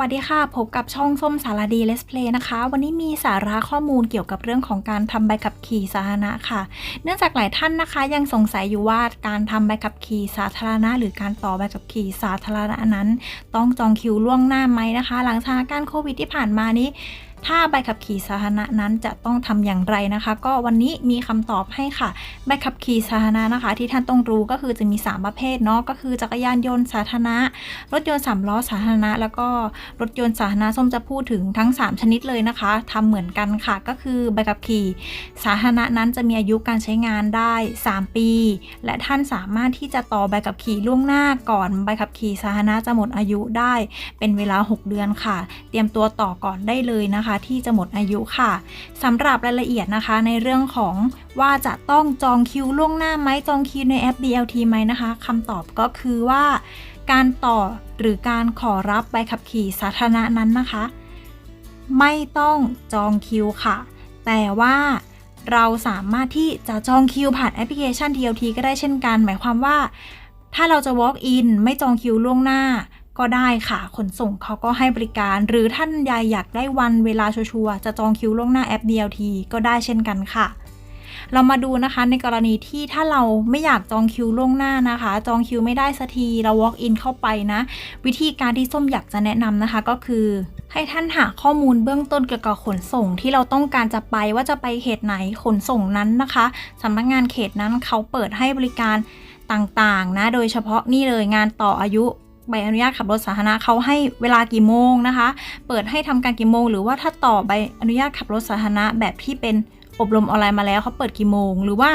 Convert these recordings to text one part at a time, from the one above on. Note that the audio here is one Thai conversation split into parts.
วัสดีค่ะ พบกับช่องส้มสารดีเลสเพลย์นะคะ วันนี้มีสาระข้อมูลเกี่ยวกับเรื่องของการทำใบขับขี่สาธารณะค่ะ เนื่องจากหลายท่านนะคะ ยังสงสัยอยู่ว่าการทำใบขับขี่สาธารณะ หรือการต่อใบขับขี่สาธารณะนั้น ต้องจองคิวล่วงหน้าไหมนะคะ หลังสถานการณ์โควิดที่ผ่านมานี้ ถ้าใบขับขี่สาธารณะนั้นจะต้องทำอย่างไรนะคะ ก็วันนี้มีคำตอบให้ค่ะ ใบขับขี่สาธารณะนะคะ ที่ท่านต้องรู้ก็คือจะมี 3 ประเภทเนาะก็คือจักรยานยนต์สาธารณะ รถยนต์สามล้อสาธารณะ แล้วก็รถยนต์สาธารณะส้มจะพูดถึงทั้ง 3 ชนิดเลยนะคะทำเหมือนกันค่ะ ก็คือใบขับขี่สาธารณะนั้นจะมีอายุการใช้งานได้ 3 ปี และท่านสามารถที่จะต่อใบขับขี่ล่วงหน้าก่อนใบขับขี่สาธารณะจะหมดอายุได้ เป็นเวลา 6 เดือนค่ะ เตรียมตัวต่อก่อนได้เลยนะคะที่จะหมดอายุค่ะสำหรับรายละเอียดนะคะในเรื่องของว่าจะต้องจองคิวล่วงหน้าไหมจองคิวในแอป BLT ไหมนะคะคำตอบก็คือว่า การต่อหรือการขอรับใบขับขี่สาธารณะนั้นนะคะ ไม่ต้องจองคิวค่ะ แต่ว่าเราสามารถที่จะจองคิวผ่านแอปพลิเคชัน TLT ก็ได้เช่นกัน หมายความว่า ถ้าเราจะ walk in ไม่จองคิวล่วงหน้า ก็ได้ค่ะ ขนส่งเขาก็ให้บริการ หรือท่านยายอยากได้วันเวลาชัวร์จะจองคิวล่วงหน้าแอป DLT ก็ได้เช่นกันค่ะ เรามาดูนะคะในกรณีที่ถ้าเราไม่อยากจองคิวล่วงหน้านะคะ จองคิวไม่ได้สักทีเรา walk in เข้าไปนะ วิธีการที่ส้มอยากจะแนะนำนะคะก็คือให้ท่านหาข้อมูลเบื้องต้นเกี่ยวกับขนส่งที่เราต้องการจะไปว่าจะไปเขตไหนขนส่งนั้นนะคะสำนักงานเขตนั้นเขาเปิดให้บริการต่างๆนะ โดยเฉพาะนี่เลยงานต่ออายุ ใบอนุญาตขับรถสาธารณะเขาให้เวลากี่โมงนะคะ เปิดให้ทำการกี่โมง หรือว่าถ้าต่อใบอนุญาตขับรถสาธารณะแบบที่เป็นอบรมออนไลน์มาแล้วเขาเปิดกี่โมง หรือว่า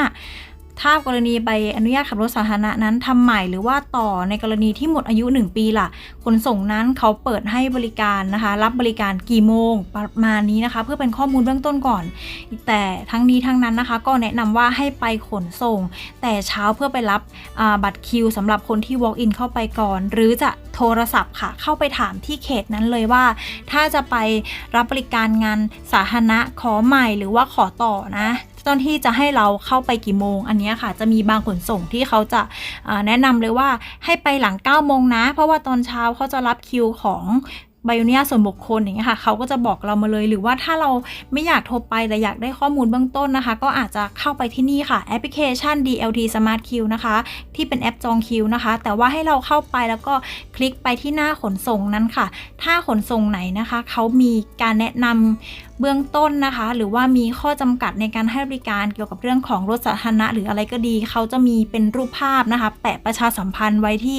ถ้ากรณีใบอนุญาตขับรถสาธารณะนั้นทำใหม่หรือว่าต่อในกรณีที่หมดอายุ 1 ปีล่ะ ขนส่งนั้นเขาเปิดให้บริการนะคะ รับบริการกี่โมงประมาณนี้นะคะ เพื่อเป็นข้อมูลเบื้องต้นก่อน แต่ทั้งนี้ทั้งนั้นนะคะ ก็แนะนำว่าให้ไปขนส่ง แต่เช้าเพื่อไปรับบัตรคิวสำหรับคนที่ walk in เข้าไปก่อน หรือจะ โทรศัพท์ค่ะ เข้าไปถามที่เขตนั้นเลยว่า ถ้าจะไปรับบริการงานสาธารณะขอใหม่หรือว่าขอต่อนะเจ้าหน้าที่จะให้เราเข้าไปกี่โมง อันนี้ค่ะ จะมีบางขนส่งที่เขาจะแนะนำเลยว่าให้ไปหลัง9โมงนะ เพราะว่าตอนเช้าเขาจะรับคิวของ ใบอนุญาตส่วนบุคคลอย่างเงี้ยค่ะเขาก็จะบอกเรามาเลย หรือว่าถ้าเราไม่อยากโทรไปแต่อยากได้ข้อมูลเบื้องต้นนะคะ ก็อาจจะเข้าไปที่นี่ค่ะแอปพลิเคชัน DLT Smart Queue นะคะ ที่เป็นแอปจองคิวนะคะ แต่ว่าให้เราเข้าไปแล้วก็คลิกไปที่หน้าขนส่งนั้นค่ะ ถ้าขนส่งไหนนะคะเขามีการแนะนำเบื้องต้นนะคะ หรือว่ามีข้อจำกัดในการให้บริการเกี่ยวกับเรื่องของรถสาธารณะหรืออะไรก็ดี เขาจะมีเป็นรูปภาพนะคะ แปะประชาสัมพันธ์ไว้ที่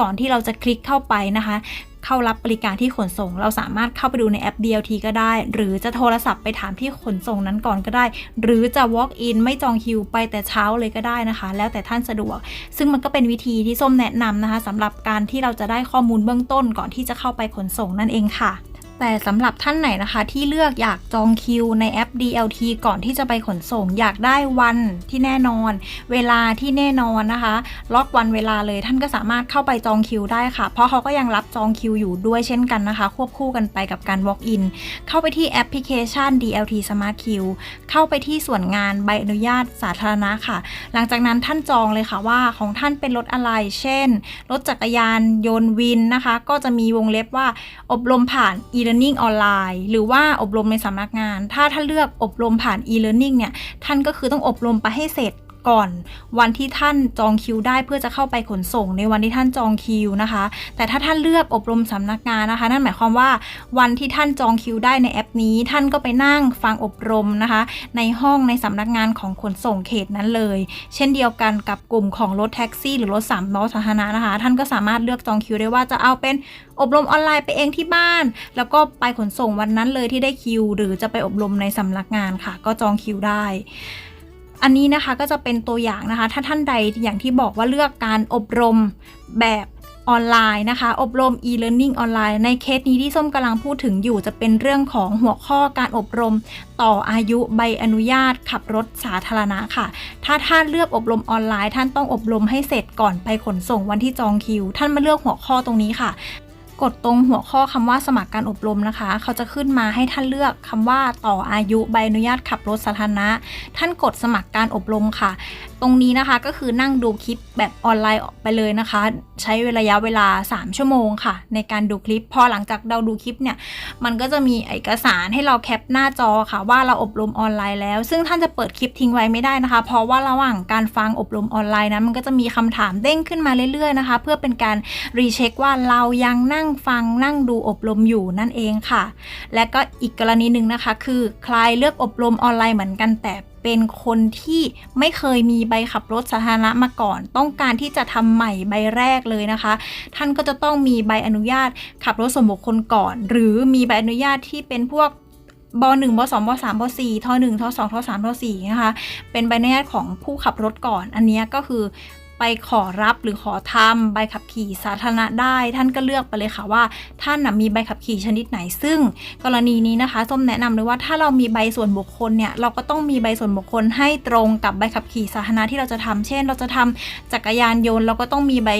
ก่อนที่เราจะคลิกเข้าไปนะคะ เข้ารับบริการที่ขนส่ง เราสามารถเข้าไปดูในแอป DLT ก็ได้ หรือจะโทรศัพท์ไปถามที่ขนส่งนั้นก่อนก็ได้ หรือจะ walk in ไม่จองคิวไปแต่เช้าเลยก็ได้นะคะ แล้วแต่ท่านสะดวก ซึ่งมันก็เป็นวิธีที่ส้มแนะนำนะคะสำหรับการที่เราจะได้ข้อมูลเบื้องต้นก่อนที่จะเข้าไปขนส่งนั่นเองค่ะ แต่สำหรับท่านไหนนะคะที่เลือกอยากจองคิวในแอป DLT ก่อนที่จะไปขนส่ง อยากได้วันที่แน่นอน เวลาที่แน่นอนนะคะ ล็อกวันเวลาเลยท่านก็สามารถเข้าไปจองคิวได้ค่ะ เพราะเขาก็ยังรับจองคิวอยู่ด้วยเช่นกันนะคะ ควบคู่กันไปกับการ walk in เข้าไปที่แอปพลิเคชัน DLT Smart Queue เข้าไปที่ส่วนงานใบอนุญาตสาธารณะค่ะ หลังจากนั้นท่านจองเลยค่ะว่าของท่านเป็นรถอะไร เช่น รถจักรยานยนต์วินนะคะ ก็จะมีวงเล็บว่าอบรมผ่าน e-learning ออนไลน์หรือว่าอบรมในสำนักงาน ถ้าท่านเลือกอบรมผ่าน e-learning เนี่ย ท่านก็คือต้องอบรมไปให้เสร็จ ก่อนวันที่ท่านจองคิวได้เพื่อจะเข้าไปขนส่งในวันที่ท่านจองคิวนะคะ แต่ถ้าท่านเลือกอบรมสำนักงานนะคะ นั่นหมายความว่าวันที่ท่านจองคิวได้ในแอปนี้ ท่านก็ไปนั่งฟังอบรมนะคะ ในห้องในสำนักงานของขนส่งเขตนั้นเลย เช่นเดียวกันกับกลุ่มของรถแท็กซี่ หรือรถสามล้อสาธารณะนะคะ ท่านก็สามารถเลือกจองคิวได้ว่าจะเอาเป็นอบรมออนไลน์ไปเองที่บ้าน แล้วก็ไปขนส่งวันนั้นเลยที่ได้คิว หรือจะไปอบรมในสำนักงานค่ะ ก็จองคิวได้ อันนี้นะคะก็จะเป็นตัวอย่างนะคะ ถ้าท่านใดอย่างที่บอกว่าเลือกการอบรมแบบออนไลน์นะคะ อบรม e-learning ออนไลน์ ในเคสนี้ที่ส้มกำลังพูดถึงอยู่จะเป็นเรื่องของหัวข้อการอบรม ต่ออายุใบอนุญาต ขับรถสาธารณะค่ะ ถ้าท่านเลือกอบรมออนไลน์ ท่านต้องอบรมให้เสร็จก่อนไปขนส่งวันที่จองคิว ท่านมาเลือกหัวข้อตรงนี้ค่ะ กดตรงหัวข้อคำว่าสมัครการอบรมนะคะ เขาจะขึ้นมาให้ท่านเลือกคำว่าต่ออายุใบอนุญาตขับรถสาธารณะ ท่านกดสมัครการอบรมค่ะ ตรงนี้นะคะก็คือนั่งดูคลิปแบบออนไลน์ไปเลยนะคะ ใช้ระยะเวลา 3 ชั่วโมงค่ะ ในการดูคลิป พอหลังจากเราดูคลิปเนี่ย มันก็จะมีเอกสารให้เราแคปหน้าจอค่ะว่าเราอบรมออนไลน์แล้ว ซึ่งท่านจะเปิดคลิปทิ้งไว้ไม่ได้นะคะ เพราะว่าระหว่างการฟังอบรมออนไลน์นะมันก็จะมีคำถามเด้งขึ้นมาเรื่อยๆนะคะ เพื่อเป็นการรีเช็คว่าเรายังนั่งฟังนั่งดูอบรมอยู่นั่นเองค่ะ และก็อีกกรณีหนึ่งนะคะ คือใครเลือกอบรมออนไลน์เหมือนกันแต่ เป็นคนที่ไม่เคยมีใบขับรถสาธารณะมาก่อน ต้องการที่จะทำใหม่ใบแรกเลยนะคะ ท่านก็จะต้องมีใบอนุญาตขับรถส่วนบุคคลก่อน หรือมีใบอนุญาตที่เป็นพวกบ .1 บ .2 บ .3 บ .4 ท .1 ท .2 ท .3 ท .4 นะคะ เป็นใบอนุญาตของผู้ขับรถก่อน อันนี้ก็คือ ไปขอรับหรือขอทำใบขับขี่สาธารณะได้ ท่านก็เลือกไปเลยค่ะว่า ท่านมีใบขับขี่ชนิดไหน ซึ่งกรณีนี้นะคะส้มแนะนำเลยว่าถ้าเรามีใบส่วนบุคคลเนี่ยเราก็ต้องมีใบส่วนบุคคลให้ตรงกับใบขับขี่สาธารณะที่เราจะทำเช่น เราจะทำจักรยานยนต์เราก็ต้องมีใบ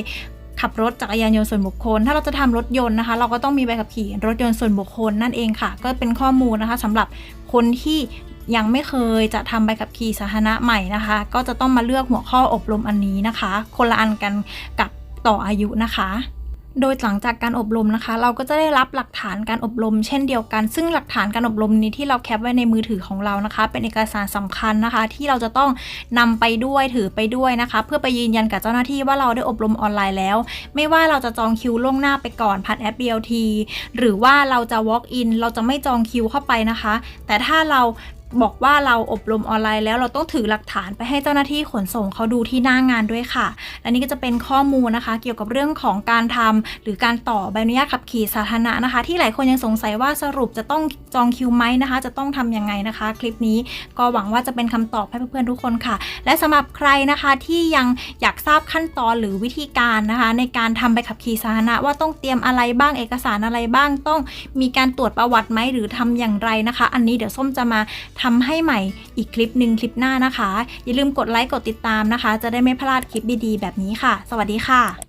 ขับรถจักรยานยนต์ส่วนบุคคล ถ้าเราจะทำรถยนต์นะคะ เราก็ต้องมีใบขับขี่รถยนต์ส่วนบุคคลนั่นเองค่ะ ก็เป็นข้อมูลนะคะสำหรับคนที่ ยังไม่เคยจะทำใบขับขี่สาธารณะใหม่นะคะ ก็จะต้องมาเลือกหัวข้ออบรมอันนี้นะคะ คนละอันกันกับต่ออายุนะคะโดยหลังจากการอบรมนะคะ เราก็จะได้รับหลักฐานการอบรม เช่นเดียวกัน ซึ่งหลักฐานการอบรมนี้ที่เราแคปไว้ในมือถือของเรานะคะ เป็นเอกสารสำคัญนะคะ ที่เราจะต้องนำไปด้วยถือไปด้วยนะคะ เพื่อไปยืนยันกับเจ้าหน้าที่ว่าเราได้อบรมออนไลน์แล้ว ไม่ว่าเราจะจองคิวล่วงหน้าไปก่อนผ่านแอป BLT หรือว่าเราจะ walk in เราจะไม่จองคิวเข้าไปนะคะ แต่ถ้าเรา บอกว่าเราอบรมออนไลน์แล้วเราต้องถือหลักฐานไปให้เจ้าหน้าที่ขนส่งเขาดูที่หน้างานด้วยค่ะ และนี่ก็จะเป็นข้อมูลนะคะ เกี่ยวกับเรื่องของการทำหรือการต่อใบอนุญาตขับขี่สาธารณะนะคะ ที่หลายคนยังสงสัยว่าสรุปจะต้องจองคิวไหมนะคะ จะต้องทำยังไงนะคะ คลิปนี้ก็หวังว่าจะเป็นคำตอบให้เพื่อนๆทุกคนค่ะ และสำหรับใครนะคะที่ยังอยากทราบขั้นตอนหรือวิธีการนะคะ ในการทำใบขับขี่สาธารณะว่าต้องเตรียมอะไรบ้างเอกสารอะไรบ้างต้องมีการตรวจประวัติไหมหรือทำอย่างไรนะคะ อันนี้เดี๋ยวส้มจะมาทำให้ใหม่อีกคลิปหนึ่งคลิปหน้านะคะ อย่าลืมกดไลค์กดติดตามนะคะ จะได้ไม่พลาดคลิปดีๆแบบนี้ค่ะ สวัสดีค่ะ